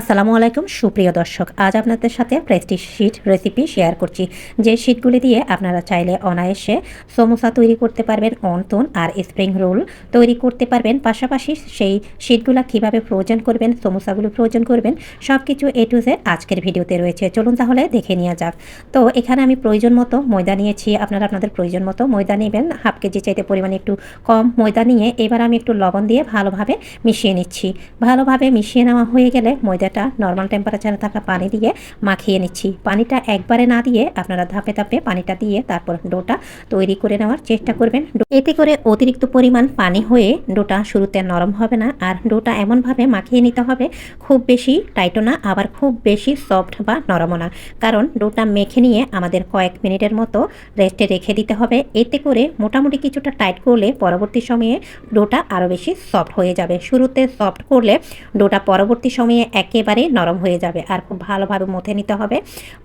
আসসালামু আলাইকুম, সুপ্রিয় দর্শক। আজ আপনাদের সাথে প্রেস্টিজ শিট রেসিপি শেয়ার করছি। যে শিটগুলি দিয়ে আপনারা চাইলে অনায়াসে সমোসা তৈরি করতে পারবেন, অন্তন আর স্প্রিং রোল তৈরি করতে পারবেন। পাশাপাশি সেই শিটগুলো কীভাবে ফ্রোজেন করবেন, সমোসাগুলো ফ্রোজেন করবেন সব কিছু এ টু জেড আজকের ভিডিওতে রয়েছে। চলুন তাহলে দেখে নেওয়া যাক। তো এখানে আমি প্রয়োজন মতো ময়দা নিয়েছি। আপনারা আপনাদের প্রয়োজন মতো ময়দা নেবেন। হাফ কেজি চাইতে পরিমাণে একটু কম ময়দা নিয়ে এবার আমি একটু লবণ দিয়ে ভালোভাবে মিশিয়ে নিচ্ছি। ভালোভাবে মিশিয়ে নেওয়া হয়ে গেলে ময়দাটা নর্মাল টেম্পারেচারে থাকা পানি দিয়ে মাখিয়ে নিচ্ছি। পানিটা একবারে না দিয়ে আপনারা ধাপে ধাপে পানিটা দিয়ে তারপর ডোটা তৈরি করে নেওয়ার চেষ্টা করবেন। এতে করে অতিরিক্ত পরিমাণ পানি হয়ে ডোটা শুরুতে নরম হবে না আর ডোটা এমনভাবে মাখিয়ে নিতে হবে, খুব বেশি টাইটও না, আবার খুব বেশি সফট বা নরমও না। কারণ ডোটা মেখে নিয়ে আমাদের কয়েক মিনিটের মতো রেস্টে রেখে দিতে হবে। এতে করে মোটামুটি কিছুটা টাইট করলে পরবর্তী সময়ে ডোটা আরও বেশি সফট হয়ে যাবে। শুরুতে সফট করলে ডোটা পরবর্তী সময়ে একেবারে নরম হয়ে যাবে আর খুব ভালোভাবে মথে নিতে হবে।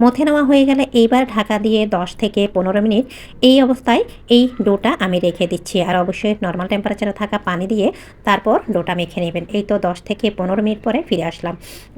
মথে নেওয়া হয়ে গেলে এইবার ঢাকা দিয়ে 10 থেকে পনেরো মিনিট এই অবস্থায় এই ডোটা আমি রেখে দিচ্ছি। আর অবশ্যই নর্মাল টেম্পারেচারে থাকা পানি দিয়ে তারপর ডোটা মেখে নেবেন। এই তো 10 থেকে পনেরো মিনিট পরে ফিরে আসলাম।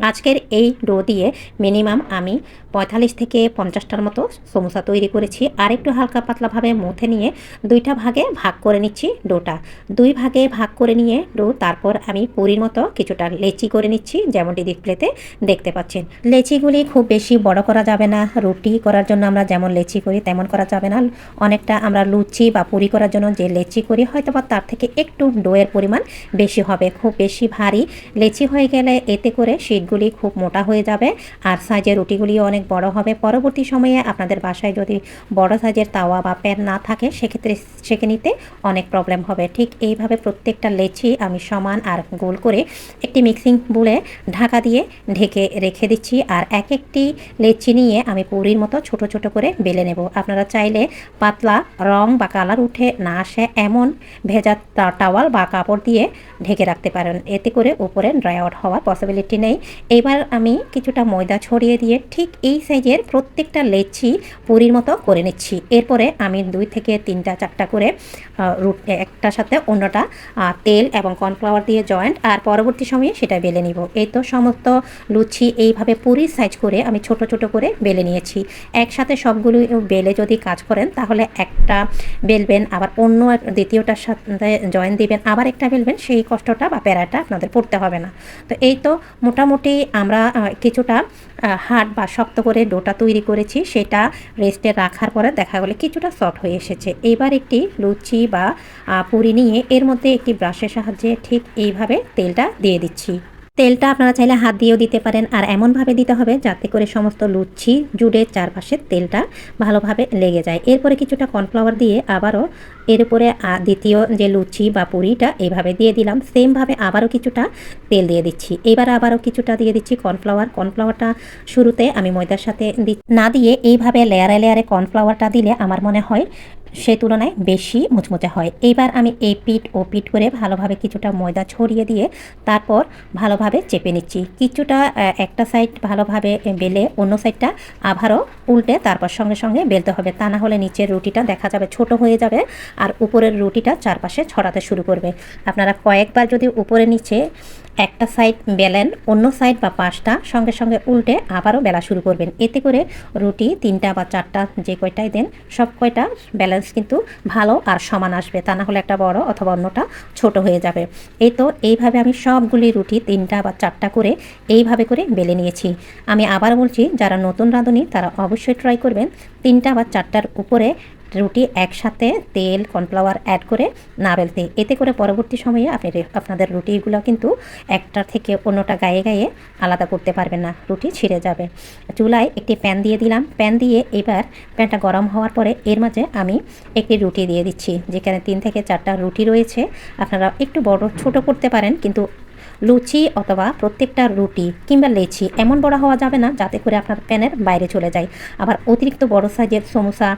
আজকের এই ডো দিয়ে মিনিমাম আমি পঁয়তাল্লিশ থেকে পঞ্চাশটার মতো সমোসা তৈরি করেছি। আর একটু হালকা পাতলাভাবে মথে নিয়ে দুইটা ভাগে ভাগ করে নিচ্ছি ডোটা। দুই ভাগে ভাগ করে নিয়ে ডো তারপর আমি পুরীর মতো কিছুটা লেচি করে নিচ্ছি, যেমনটি ডিসপ্লেতে দেখতে পাচ্ছেন। লেচিগুলি খুব বেশি বড় করা যাবে না, রুটি করার জন্য আমরা যেমন লেচি করি তেমন করা যাবে না। অনেকটা আমরা লুচি বা পুরি করার জন্য যে লেচি করি হয়তো বা তার থেকে একটু ডোয়ের পরিমাণ বেশি হবে, খুব বেশি ভারী। লেচি হয়ে গেলে এতে করে শীটগুলি খুব মোটা হয়ে যাবে আর সাইজের রুটিগুলিও অনেক বড় হবে। পরবর্তী সময়ে আপনাদের বাসায় যদি বড় সাইজের তাওয়া বা প্যান না থাকে, সেক্ষেত্রে সেঁকে নিতে অনেক প্রবলেম হবে। ঠিক এইভাবে প্রত্যেকটা লেচি আমি সমান আর গোল করে একটি মিক্সিং বুলে ঢাকা দিয়ে ঢেকে রেখে দিচ্ছি আর এক একটি লেচি নিয়ে আমি পুরির মতো ছোট ছোট করে বেলে নেব। আপনারা চাইলে পাতলা রং বা কালার উঠে না আসে এমন ভেজা টাওয়াল বা কাপড় দিয়ে ঢেকে রাখতে পারেন। এতে করে উপরে ড্রাই আউট হওয়ার পসিবিলিটি নেই। এবার আমি কিছুটা ময়দা ছড়িয়ে দিয়ে ঠিক এই সাইজের প্রত্যেকটা লেচি পুরির মতো করে নিচ্ছি। এরপরে আমি দুই থেকে তিনটা, চারটা করে রুট, একটার সাথে অন্যটা তেল এবং কর্নফ্লাওয়ার দিয়ে জয়েন্ট আর পরবর্তী সময়ে সেটা বেলে নিব। এই তো সমস্ত লুচি এইভাবে পুরির সাইজ করে আমি ছোট ছোট করে বেলে নিয়েছি। একসাথে সবগুলো বেলে যদি কাজ করেন, তাহলে একটা বেলবেন, আবার অন্য দ্বিতীয়টার সাথে জয়েন দিবেন, আবার একটা বেলবেন, সেই কষ্টটা বা প্যারাটা আপনাদের পড়তে হবে না। তো এই তো মোটামুটি আমরা কিছুটা হাট বা শক্ত করে ডোটা তৈরি করেছি, সেটা রেস্টে রাখার পরে দেখা গেলে কিছুটা সফট হয়ে এসেছে। এবার একটি লুচি বা পুরি নিয়ে এর মধ্যে একটি ব্রাশের সাহায্যে ঠিক এইভাবে তেলটা দিয়ে দিচ্ছি। তেলটা আপনারা চাইলে হাত দিয়েও দিতে পারেন, আর এমনভাবে দিতে হবে যাতে করে সমস্ত লুচি জুড়ে চারপাশে তেলটা ভালোভাবে লেগে যায়। এরপরে কিছুটা কর্নফ্লাওয়ার দিয়ে আবারও এর উপরে দ্বিতীয় যে লুচি বা পুরিটা এইভাবে দিয়ে দিলাম। সেমভাবে আবারও কিছুটা তেল দিয়ে দিচ্ছি। এবার আবারও কিছুটা দিয়ে দিচ্ছি কর্নফ্লাওয়ার। কর্নফ্লাওয়ারটা শুরুতে আমি ময়দার সাথে না দিয়ে এইভাবে লেয়ারে লেয়ারে কর্নফ্লাওয়ারটা দিলে আমার মনে হয় সে তুলনায় বেশি মুচমুচে হয়। এইবার আমি এই পিঠ ও পিঠ করে ভালোভাবে কিছুটা ময়দা ছড়িয়ে দিয়ে তারপর ভালোভাবে চেপে নিচ্ছি। কিছুটা একটা সাইড ভালোভাবে বেলে অন্য সাইডটা আবারও উল্টে তারপর সঙ্গে সঙ্গে বেলতে হবে। তা না হলে নিচের রুটিটা দেখা যাবে ছোট হয়ে যাবে আর উপরের রুটিটা চারপাশে ছড়াতে শুরু করবে। আপনারা কয়েকবার যদি উপরে নিচে একটা সাইড বেলেন, অন্য সাইড বা পাঁচটা সঙ্গে সঙ্গে উল্টে আবারও বেলা শুরু করবেন। এতে করে রুটি তিনটা বা চারটা যে কয়টাই দেন, সব কয়টা ব্যালেন্স কিন্তু ভালো আর সমান আসবে। তা না হলে একটা বড় অথবা অন্যটা ছোট হয়ে যাবে। এই তো এইভাবে আমি সবগুলি রুটি তিনটা বা চারটা করে এইভাবে করে বেলে নিয়েছি। আমি আবার বলছি, যারা নতুন রাঁধুনি তারা অবশ্যই ট্রাই করবেন। তিনটা বা চারটার উপরে রুটি একসাথে তেল, কর্নফ্লাওয়ার অ্যাড করে না বেলতে এতে করে পরবর্তী সময়ে আপনি আপনাদের রুটিগুলো কিন্তু একটা থেকে অন্যটা গায়ে গায়ে আলাদা করতে পারবেন না। রুটি ছিঁড়ে যাবে। চুলায় একটি প্যান দিয়ে দিলাম। প্যান দিয়ে এবার প্যানটা গরম হওয়ার পরে এর মাঝে আমি একটি রুটি দিয়ে দিচ্ছি, যেখানে তিন থেকে চারটা রুটি রয়েছে। আপনারা একটু বড়, ছোট করতে পারেন, কিন্তু লুচি অথবা প্রত্যেকটা রুটি কিংবা লেচি এমন বড় হওয়া যাবে না, যাতে করে আপনার প্যানের বাইরে চলে যায়। আবার অতিরিক্ত বড় সাইজের সমোসা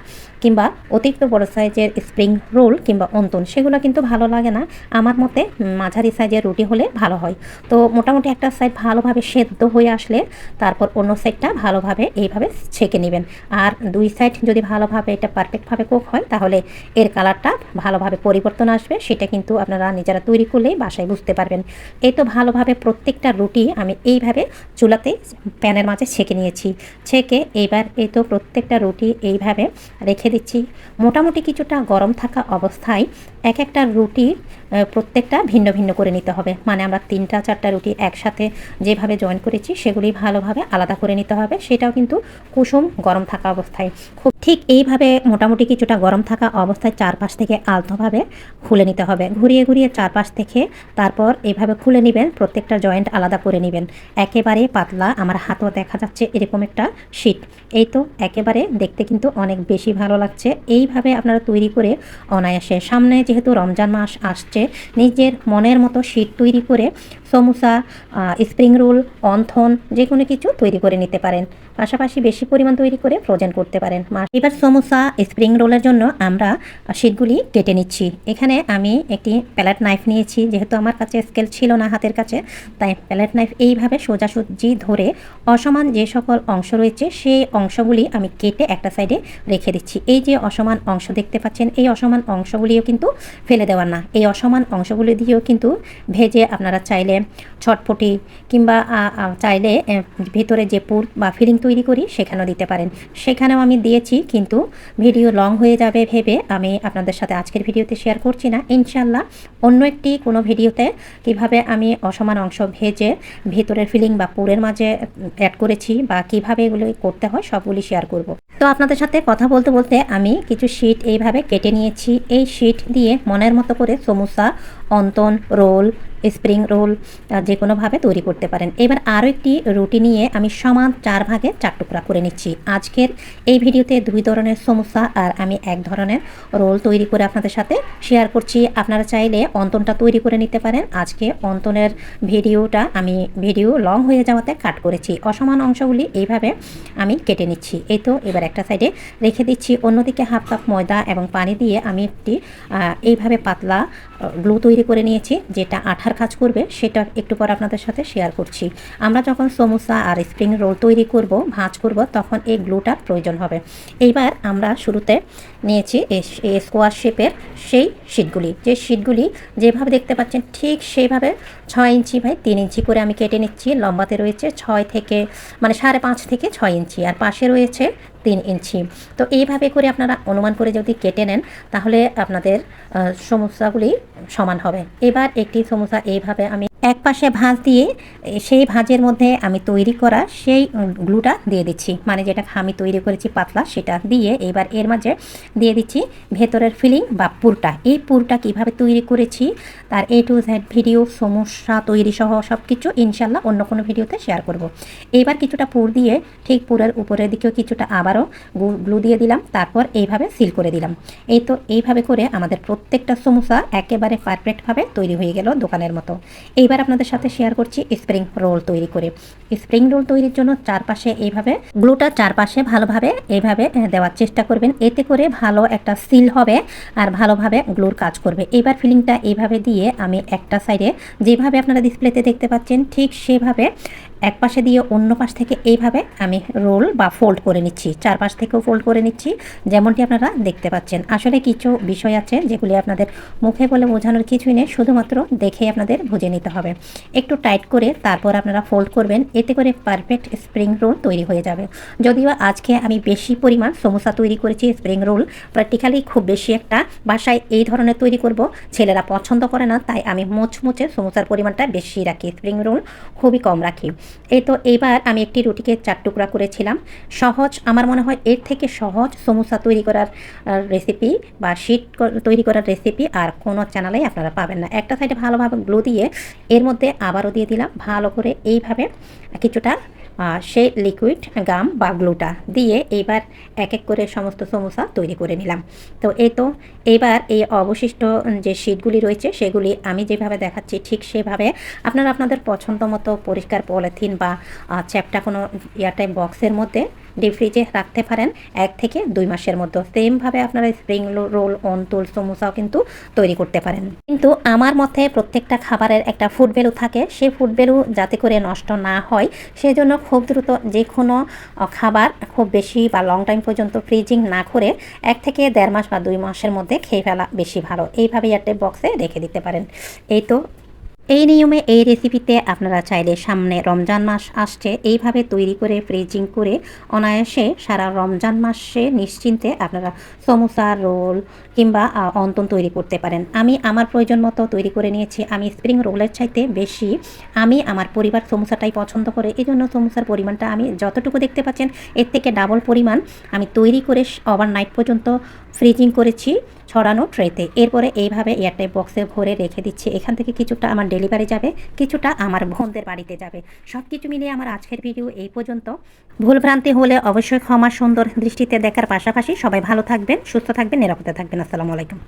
কিংবা অতিরিক্ত বড় সাইজের স্প্রিং রোল কিংবা অন্তন, সেগুলো কিন্তু ভালো লাগে না। আমার মতে মাঝারি সাইজের রুটি হলে ভালো হয়। তো মোটামুটি একটা সাইড ভালোভাবে সেদ্ধ হয়ে আসলে তারপর অন্য সাইডটা ভালোভাবে এইভাবে ছেঁকে নেবেন। আর দুই সাইড যদি ভালোভাবে এটা পারফেক্টভাবে কুক হয়, তাহলে এর কালারটা ভালোভাবে পরিবর্তন আসবে, সেটা কিন্তু আপনারা নিজেরা তৈরি করলেই বাসায় বুঝতে পারবেন। এই তো ভালোভাবে প্রত্যেকটা রুটি আমি এইভাবে চুলাতে প্যানের মাঝে ছেঁকে নিয়েছি। ছেঁকে এইবার এই তো প্রত্যেকটা রুটি এইভাবে রেখে দিচ্ছি। মোটামুটি কিছুটা গরম থাকা অবস্থায় এক একটা রুটি প্রত্যেকটা ভিন্ন ভিন্ন করে নিতে হবে। মানে আমরা তিনটা, চারটা রুটি একসাথে যেভাবে জয়েন করেছি, সেগুলি ভালোভাবে আলাদা করে নিতে হবে। সেটাও কিন্তু কুসুম গরম থাকা অবস্থায়। খুব ঠিক এইভাবে মোটামুটি কিছুটা গরম থাকা অবস্থায় চারপাশ থেকে আলতোভাবে খুলে নিতে হবে। ঘুরিয়ে ঘুরিয়ে চারপাশ থেকে তারপর এইভাবে খুলে নেবেন, প্রত্যেকটা জয়েন্ট আলাদা করে নেবেন। একেবারে পাতলা, আমার হাতও দেখা যাচ্ছে এরকম একটা শীট এই তো একেবারে দেখতে কিন্তু অনেক বেশি ভালো লাগছে। এইভাবে আপনারা তৈরি করে অনায়াসে। সামনে যেহেতু রমজান মাস আসছে, নিজের মনের মতো শীট তৈরি করে সমোসা স্প্রিং রোল অন্থন যে কোনো কিছু তৈরি করে নিতে পারেন। পাশাপাশি বেশি পরিমাণ তৈরি করে ফ্রোজেন করতে পারেন। এবার সমোসা স্প্রিং রোলের জন্য আমরা শীটগুলি কেটে নিচ্ছি। এখানে আমি একটি প্যালেট নাইফ নিয়েছি, যেহেতু আমার কাছে স্কেল ছিল না হাতের কাছে, তাই প্যালেট নাইফ এইভাবে সোজাসুজি ধরে অসমান যে সকল অংশ রয়েছে, সেই অংশগুলি আমি কেটে একটা সাইডে রেখে দিচ্ছি। এই যে অসমান অংশ দেখতে পাচ্ছেন, এই অসমান অংশগুলিও কিন্তু ফেলে দেওয়ার না। এই অসমান অংশগুলি দিয়েও কিন্তু ভেজে আপনারা চাইলে ছটপটি কিংবা চাইলে ভেতরে যে পুর বা ফিলিং তৈরি করি সেখানেও দিতে পারেন। সেখানেও আমি দিয়েছি, কিন্তু ভিডিও লং হয়ে যাবে ভেবে আমি আপনাদের সাথে আজকের ভিডিওতে শেয়ার করছি না। ইনশাল্লাহ অন্য একটি কোনো ভিডিওতে কীভাবে আমি অসমান অংশ ভেজে ভেতরের ফিলিং বা পুরের মাঝে অ্যাড করেছি বা কীভাবে এগুলো করতে হয় সবগুলি শেয়ার করব। তো আপনাদের সাথে কথা বলতে বলতে আমি কিছু শিট এইভাবে কেটে নিয়েছি। এই শিট দিয়ে মনের মতো করে সমোসা অন্তন রোল, স্প্রিং রোল যে কোনোভাবে তৈরি করতে পারেন। এবার আরও একটি রুটি নিয়ে আমি সমান চার ভাগে চার টুকরা করে নিচ্ছি। আজকের এই ভিডিওতে দুই ধরনের সমোসা আর আমি এক ধরনের রোল তৈরি করে আপনাদের সাথে শেয়ার করছি। আপনারা চাইলে অন্তনটা তৈরি করে নিতে পারেন। আজকে অন্তনের ভিডিওটা আমি ভিডিও লং হয়ে যাওয়াতে কাট করেছি। অসমান অংশগুলি এইভাবে আমি কেটে নিচ্ছি। এই তো এবার একটা সাইডে রেখে দিচ্ছি। অন্যদিকে হাফ কাপ ময়দা এবং পানি দিয়ে আমি একটি এইভাবে পাতলা গ্লু তৈরি করে নিয়েছি, যেটা আঠার কাজ করবে, সেটা একটু পর আপনাদের সাথে শেয়ার করছি। আমরা যখন সমোসা আর স্প্রিং রোল তৈরি করব, ভাঁজ করব, তখন এই গ্লুটার প্রয়োজন হবে। এইবার আমরা শুরুতে নিয়েছি স্কোয়ার শেপের সেই শিটগুলি যে শিটগুলি যেভাবে দেখতে পাচ্ছেন, ঠিক সেইভাবে ছয় ইঞ্চি বাই তিন ইঞ্চি করে আমি কেটে নিচ্ছি। লম্বাতে রয়েছে ছয় থেকে মানে সাড়ে পাঁচ থেকে ছয় ইঞ্চি। আর পাশে রয়েছে তিন ইঞ্চি। তো এইভাবে করে আপনারা অনুমান করে যদি কেটে নেন, তাহলে আপনাদের সমস্যাগুলি সমান হবে। এবার একটি সমস্যা, এইভাবে আমি এক পাশে ভাঁজ দিয়ে সেই ভাঁজের মধ্যে আমি তৈরি করা সেই গ্লুটা দিয়ে দিচ্ছি। মানে যেটা আমি তৈরি করেছি পাতলা, সেটা দিয়ে এবার এর মাঝে দিয়ে দিচ্ছি ভেতরের ফিলিং বা পুরটা। এই পুরটা কীভাবে তৈরি করেছি, তার এ টু জেড ভিডিও সমস্যা তৈরি সহ সব কিছু ইনশাল্লাহ অন্য কোনো ভিডিওতে শেয়ার করব। এইবার কিছুটা পুর দিয়ে, ঠিক পুরের উপরের দিকেও কিছুটা আবারও গ্লু দিয়ে দিলাম, তারপর এইভাবে সিল করে দিলাম। এই তো, এইভাবে করে আমাদের প্রত্যেকটা সমোসা একেবারে পারফেক্টভাবে তৈরি হয়ে গেল দোকানের মতো। এইবার আপনাদের সাথে শেয়ার করছি স্প্রিং রোল তৈরি করে। স্প্রিং রোল তৈরির জন্য চারপাশে এইভাবে গ্লুটা চারপাশে ভালোভাবে এইভাবে দেওয়ার চেষ্টা করবেন। এতে করে ভালো একটা সিল হবে আর ভালোভাবে গ্লুর কাজ করবে। এবার ফিলিংটা এইভাবে দিয়ে আমি একটা সাইডে যেভাবে আপনারা ডিসপ্লেতে দেখতে পাচ্ছেন, ঠিক সেভাবে এক পাশে দিয়ে অন্য পাশ থেকে এইভাবে আমি রোল বা ফোল্ড করে নিচ্ছি, চারপাশ থেকেও ফোল্ড করে নিচ্ছি, যেমনটি আপনারা দেখতে পাচ্ছেন। আসলে কিছু বিষয় আছে যেগুলি আপনাদের মুখে বলে বোঝানোর কিছুই নেই, শুধুমাত্র দেখেই আপনাদের বুঝে নিতে হবে। একটু টাইট করে তারপর আপনারা ফোল্ড করবেন, এতে করে পারফেক্ট স্প্রিং রোল তৈরি হয়ে যাবে। যদিও আজকে আমি বেশি পরিমাণ সমোসা তৈরি করেছি স্প্রিং রোল, প্র্যাকটিক্যালি খুব বেশি একটা বাসায় এই ধরনের তৈরি করব, ছেলেরা পছন্দ করে না, তাই আমি মোচমোচে সমোসার পরিমাণটা বেশি রাখি, স্প্রিং রোল খুবই কম রাখি। এই তো এবার আমি একটি রুটিকে চার টুকরা করেছিলাম। সহজ, আমার মনে হয় এর থেকে সহজ সমোসা তৈরি করার রেসিপি বা শীত তৈরি করার রেসিপি আর কোনো চ্যানেলেই আপনারা পাবেন না। একটা সাইডে ভালোভাবে গ্লো দিয়ে এর মধ্যে আবারও দিয়ে দিলাম। ভালো করে এইভাবে কিছুটা সেই লিকুইড গাম বা গ্লুটা দিয়ে এইবার এক এক করে সমস্ত সমোসা তৈরি করে নিলাম। তো এই তো, এইবার এই অবশিষ্ট যে শীটগুলি রয়েছে, সেগুলি আমি যেভাবে দেখাচ্ছি ঠিক সেভাবে আপনারা আপনাদের পছন্দ মতো পরিষ্কার পলিথিন বা চ্যাপটা কোনো এয়ারটাইম বক্সের মধ্যে ডিপ ফ্রিজে রাখতে পারেন। এক থেকে দুই মাসের মধ্যে। সেমভাবে আপনারা স্প্রিং রোল অন্তুল সমোসাও কিন্তু তৈরি করতে পারেন। কিন্তু আমার মতে প্রত্যেকটা খাবারের একটা ফুড ভ্যালু থাকে। সেই ফুড ভ্যালু যাতে করে নষ্ট না হয়, সেজন্য খুব দ্রুত যে কোনো খাবার খুব বেশি বা লং টাইম পর্যন্ত ফ্রিজিং না করে এক থেকে দেড় মাস বা দুই মাসের মধ্যে খেয়ে ফেলা বেশি ভালো। এইভাবে এয়ারটেল বক্সে রেখে দিতে পারেন। এই তো এই নিয়মে এই রেসিপিতে আপনারা চাইলে সামনে রমজান মাস আসছে, এইভাবে তৈরি করে ফ্রিজিং করে অনায়াসে সারা রমজান মাসে নিশ্চিন্তে আপনারা সমোসা, রোল কিংবা অন্তন তৈরি করতে পারেন। আমি আমার প্রয়োজন মতো তৈরি করে নিয়েছি। আমি স্প্রিং রোলের চাইতে বেশি। আমি আমার পরিবার সমোসাটাই পছন্দ করে। এই জন্য সমোসার পরিমাণটা আমি যতটুকু দেখতে পাচ্ছেন, এর থেকে ডাবল পরিমাণ আমি তৈরি করে ওভারনাইট পর্যন্ত ফ্রিজিং করেছি ছড়ানো ট্রেতে। এরপরে এইভাবে এয়ারটাইট বক্সে ভরে রেখে দিচ্ছি। এখান থেকে কিছুটা আমার ডেলিভারি যাবে, কিছুটা আমার বোনদের বাড়িতে যাবে। সব কিছু মিলিয়ে আমার আজকের ভিডিও এই পর্যন্ত। ভুলভ্রান্তি হলে অবশ্যই ক্ষমা সুন্দর দৃষ্টিতে দেখার পাশাপাশি সবাই ভালো থাকবেন, সুস্থ থাকবেন, নিরাপদে থাকবেন। আসসালামু আলাইকুম।